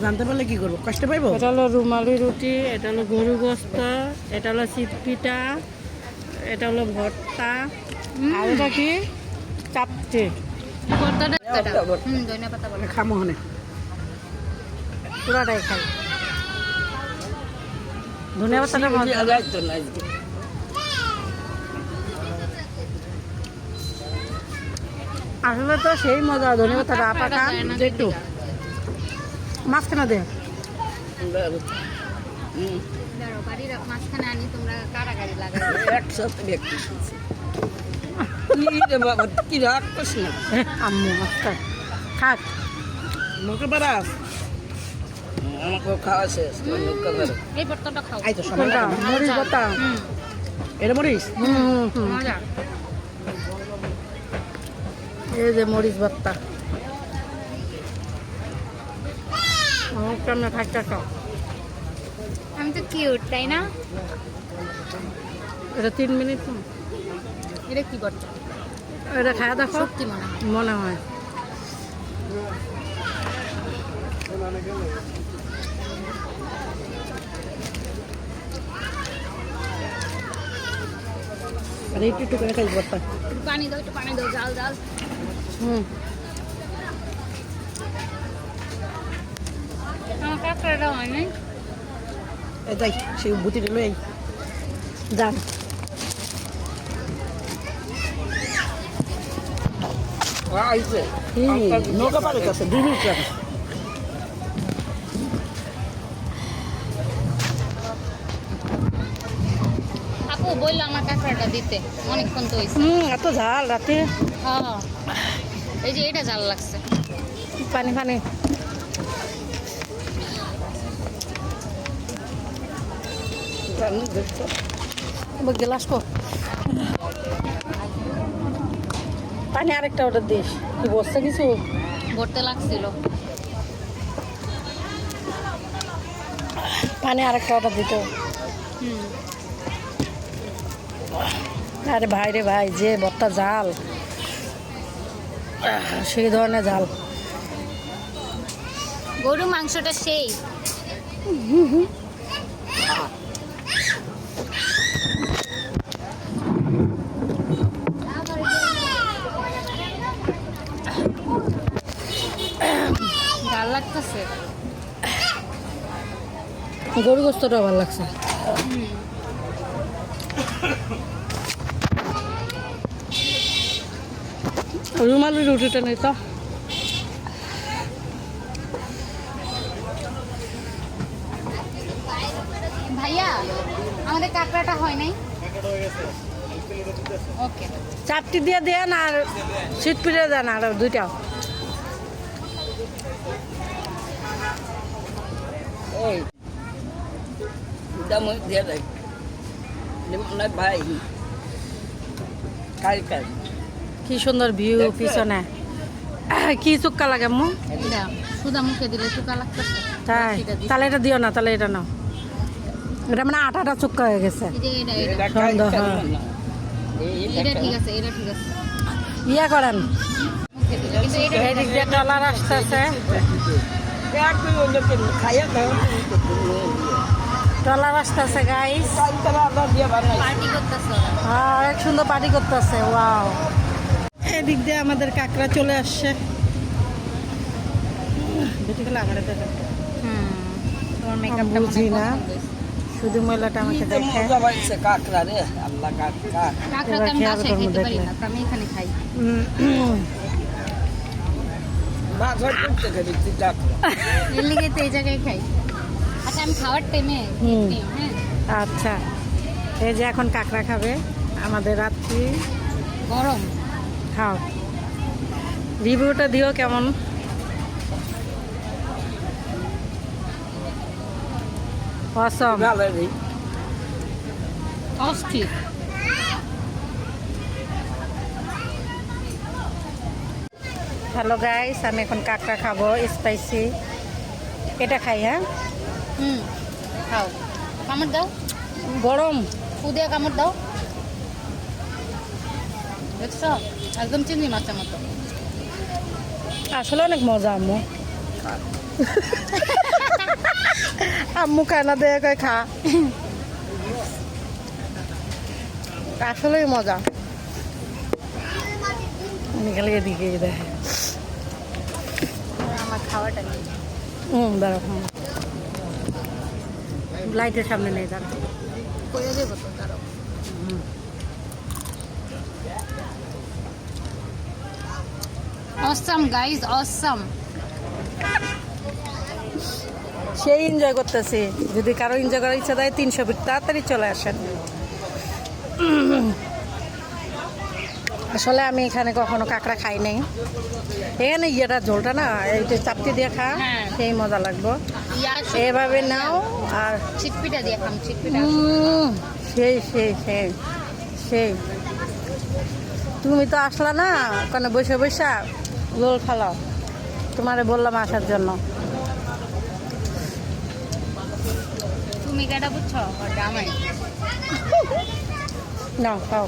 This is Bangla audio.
জানতে পারলে কি করব? কষ্ট পাইবো? এটা হলো রুমালি রুটি এটা হলো গরু গোস্ত এটা হলো চিটপিঠা এটা হলো ভর্তা আর এটা কি? চাপটি খামো হনে। পুরাটাই খাই। ধনিয়া পাতাটা আসলে তো সেই মজা ধনিয়া পাতাটা আপাটা একটু দে মাঝখানে কি রাগ না আম্মু খাক মুখে আমাকে খাওয়া শেষ এই ভর্তাটা খাও আই তো কোনটা মরিচ এটা মজা। এই যে মরিচ ভর্তা আমার কেমন খাইতেছ আমি তো কিউট তাই না? এটা তিন মিনিট। এটা কি ভর্তা এটা খাওয়া দেখো সত্যি মনে হয়। মনে হয়। আর একটু একটু করে খাই পানি দাও একটু পানি দাও জাল জাল। হুম। কাঁকড়াটা হয় নাই। এই যাই সেই বুতিটা লই যান নৌকা পারে কাছে দুই মিনিট লাগে আপু বলল আমার কাঁকড়াটা দিতে অনেকক্ষণ তো হয়েছে হুম এত ঝাল রাতে। হ্যাঁ এই যে এটা জাল লাগছে। পানি পানি। দেখছ এবার গ্লাস কো পানি আরেকটা অর্ডার দিস। কি বসছে কিছু? ভরতে লাগছিল। পানি আরেকটা অর্ডার দিত। আরে ভাই রে ভাই যে বত্তা জাল। সেই ধরনের জাল। গরু মাংসটা সেই। ভালো লাগতেছে গরু গোস্তটা ভালো লাগছে রুমালি রুটিটা নেই তো? ভাইয়া আমাদের কাঁকড়াটা হয় নাই? চারটি দিয়ে দেন আর শীত পিড়ে দেন আর দুইটা ওই দাম দিয়ে দেয় না ভাই কাল কাল। কি সুন্দর ভিউ পিছনে। কি চুক্কা লাগে মু? এটা। সুদা মুখে দিলে চুকা লাগতেছে। তাই। তাহলে এটা দিও না তাহলে এটা নাও। এটা মানে আটাটা চুক্কা হয়ে গেছে। হ্যাঁ। না। এটা ঠিক আছে এটা ঠিক আছে। ইয়া করেন। টলার আসতেছে। খাওয়া টলার গাইস হ্যাঁ অনেক সুন্দর পার্টি করতেছে ওয়াও এদিক দিয়ে আমাদের কাকড়া চলে আসছে। বুঝি না। শুধু মহিলাটা আমাকে দেখে। কাকড়া রে। আল্লাহ কাকড়া। আমি এখানে খাই। তো এই জায়গায় খাই। আচ্ছা আমি খাওয়ার টাইমে হ্যাঁ। আচ্ছা। এই যে এখন কাঁকড়া খাবে আমাদের রাত্রি। গরম। খাও। রিভিউটা দিও কেমন? অসম অস্থির। হ্যালো গাইস আমি এখন কাকড়া খাব স্পাইসি এটা খাই হ্যাঁ? হুম খাও। কামড় দাও। গরম। উদয় কামড় দাও। দেখছ? একদম চিংড়ি মাছের মতো। আসলে অনেক মজা আম্মু। আম্মু খায় না দেয় কয় খা। আসলেই মজা। খালি এদিকে দেখে। খাওয়াটা নেই হুম লাইটের সামনে নেই দাঁড়া করে দেবো তো তারও অসাম গাইজ অসাম সেই এনজয় করতেছি। যদি কারও এনজয় করার ইচ্ছা দেয় তিনশো ফিট তাড়াতাড়ি চলে আসেন। আসলে আমি এখানে কখনো কাঁকড়া খাই নাই। এখানে ইয়েটা ঝোলটা না এইটা চাপটি দিয়ে খা হ্যাঁ। সেই মজা লাগবো। এভাবে নাও আর চিটপিটা দিয়ে খাম সেই সেই সেই সেই। তুমি তো আসলা না ওখানে বসে বসে লোল খালাও। তোমারে বললাম আসার জন্য। তুমি কেটা বুঝছ? জামাই নাও খাও।